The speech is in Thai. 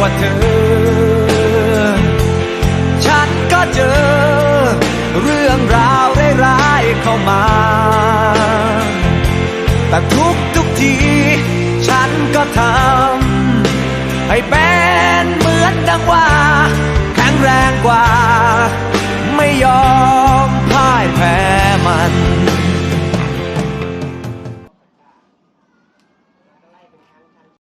กว่าเธอ ฉันก็เจอ เรื่องราวร้ายๆเข้ามา แต่ทุกทุกที ฉันก็ทำให้เป็นเหมือนดังว่า